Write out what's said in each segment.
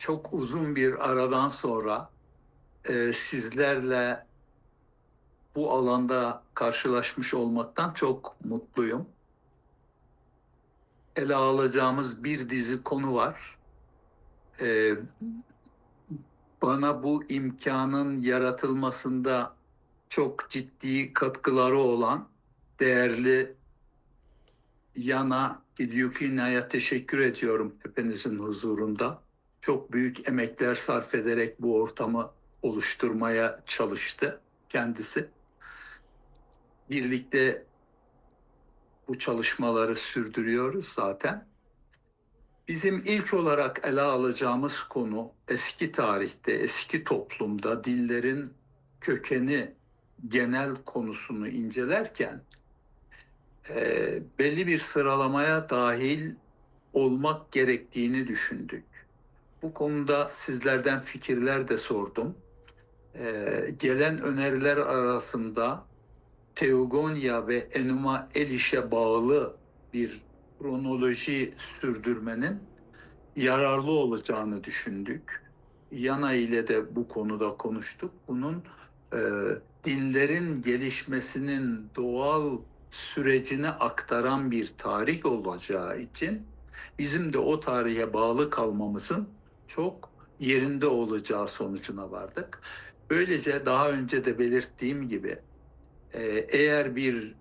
çok uzun bir aradan sonra e, sizlerle bu alanda karşılaşmış olmaktan çok mutluyum. Ele alacağımız bir dizi konu var. E, bana bu imkanın yaratılmasında çok ciddi katkıları olan değerli Yana İlyukina'ya teşekkür ediyorum hepinizin huzurunda. Çok büyük emekler sarf ederek bu ortamı oluşturmaya çalıştı kendisi. Birlikte bu çalışmaları sürdürüyoruz zaten. Bizim ilk olarak ele alacağımız konu eski tarihte, eski toplumda dillerin kökeni genel konusunu incelerken e, belli bir sıralamaya dahil olmak gerektiğini düşündük. Bu konuda sizlerden fikirler de sordum. E, gelen öneriler arasında Teogonya ve Enuma Elish'e bağlı bir kronoloji sürdürmenin yararlı olacağını düşündük. Yana ile de bu konuda konuştuk. Bunun e, dinlerin gelişmesinin doğal sürecini aktaran bir tarih olacağı için bizim de o tarihe bağlı kalmamızın çok yerinde olacağı sonucuna vardık. Böylece daha önce de belirttiğim gibi e, eğer bir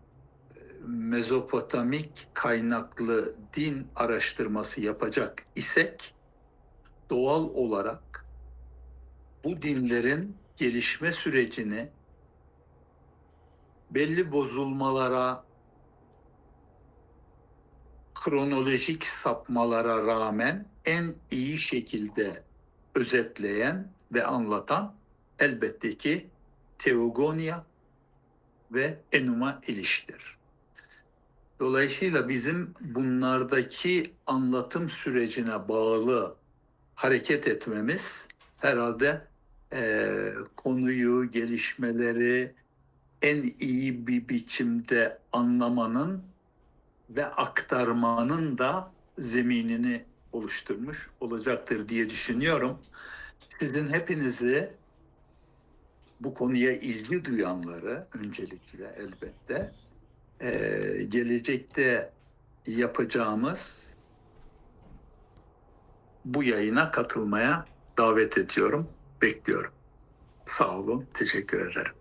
Mezopotamik kaynaklı din araştırması yapacak isek doğal olarak bu dinlerin gelişme sürecini belli bozulmalara, kronolojik sapmalara rağmen en iyi şekilde özetleyen ve anlatan elbette ki Teogonya ve Enuma Eliş'tir. Dolayısıyla bizim bunlardaki anlatım sürecine bağlı hareket etmemiz herhalde e, konuyu, gelişmeleri en iyi bir biçimde anlamanın ve aktarmanın da zeminini oluşturmuş olacaktır diye düşünüyorum. Sizin hepinizi bu konuya ilgi duyanları öncelikle elbette e, gelecekte yapacağımız bu yayına katılmaya davet ediyorum, bekliyorum. Sağ olun, teşekkür ederim.